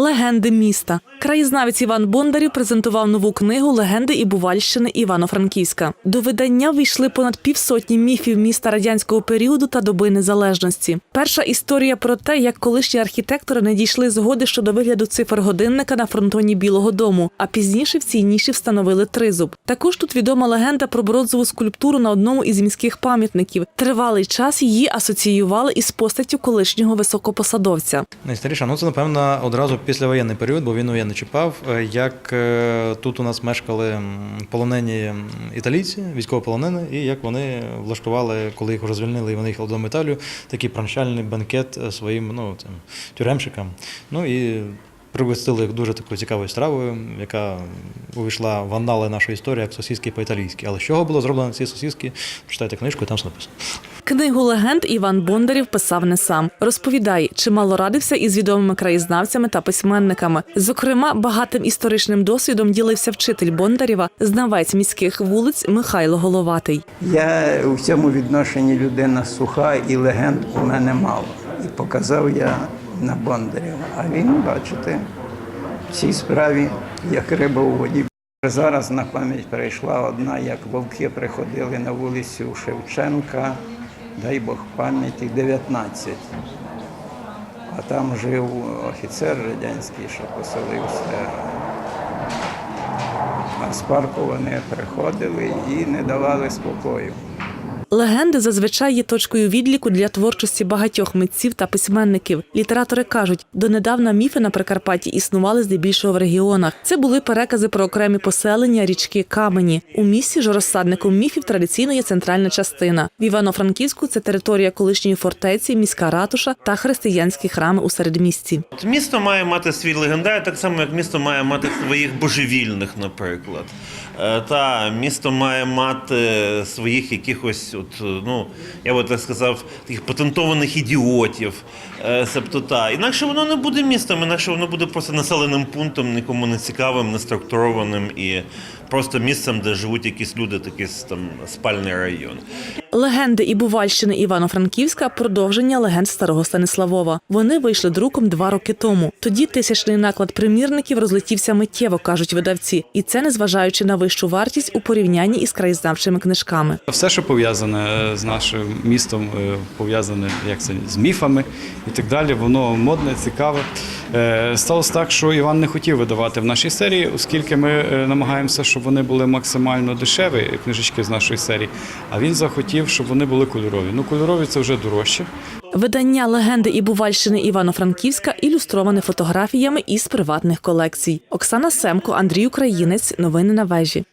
Легенди міста. Краєзнавець Іван Бондарів презентував нову книгу Легенди і Бувальщини Івано-Франківська. До видання війшли понад півсотні міфів міста радянського періоду та доби незалежності. Перша історія про те, як колишні архітектори не дійшли згоди щодо вигляду цифр годинника на фронтоні Білого Дому, а пізніше в цій ніші встановили тризуб. Також тут відома легенда про бронзову скульптуру на одному із міських пам'ятників. Тривалий час її асоціювали із постаттю колишнього високопосадовця. Найстаріша, ну це напевно одразу післявоєнний період, бо війну я не чіпав. Е, Як е, тут у нас мешкали полонені італійці, військовополонені, і як вони влаштували, коли їх вже звільнили і вони їхали до Італію, такий прощальний бенкет е, своїм ну, цим, тюремщикам. Ну і пригостили їх дуже такою цікавою стравою, яка увійшла в анали нашої історії як сосиски по-італійськи. Але з чого було зроблено ці сосиски? Читайте книжку, і там все написано. Книгу легенд Іван Бондарів писав не сам. Розповідає, чимало радився із відомими краєзнавцями та письменниками. Зокрема, багатим історичним досвідом ділився вчитель Бондарєва, знавець міських вулиць Михайло Головатий. Я у цьому відношенні людина суха і легенд у мене мало. І показав я на Бондарєва. А він, бачите, в цій справі як риба у воді. Зараз на пам'ять перейшла одна, як вовки приходили на вулицю Шевченка, дай Бог пам'яті, 19. А там жив офіцер радянський, що поселився. А з парку вони приходили і не давали спокою. Легенди зазвичай є точкою відліку для творчості багатьох митців та письменників. Літератори кажуть, донедавна міфи на Прикарпатті існували здебільшого в регіонах. Це були перекази про окремі поселення, річки, камені. У місті ж розсадником міфів традиційно є центральна частина. В Івано-Франківську це територія колишньої фортеці, міська ратуша та християнські храми у середмісті. Місто має мати свій легендар, так само як місто має мати своїх божевільних, наприклад. Е, Та місто має мати своїх якихось, от, е, ну я би так сказав, таких патентованих ідіотів. Е, Себто та інакше воно не буде містом, інакше воно буде просто населеним пунктом, нікому не цікавим, не структурованим і просто місцем, де живуть якісь люди, такий там спальний район. Легенди і Бувальщини Івано-Франківська продовження легенд старого Станиславова. Вони вийшли друком два роки тому. Тоді тисячний наклад примірників розлетівся миттєво, кажуть видавці, і це незважаючи на вищу вартість у порівнянні із краєзнавчими книжками. Все, що пов'язане з нашим містом, е, пов'язане як це з міфами і так далі, воно модне, цікаве. Е, Сталося так, що Іван не хотів видавати в нашій серії, оскільки ми е, намагаємося, щоб вони були максимально дешеві, книжечки з нашої серії. А він захотів, щоб вони були кольорові. Ну, кольорові це вже дорожче. Видання легенди і Бувальщини Івано-Франківська ілюстроване фотографіями із приватних колекцій. Оксана Семко, Андрій Українець. Новини на вежі.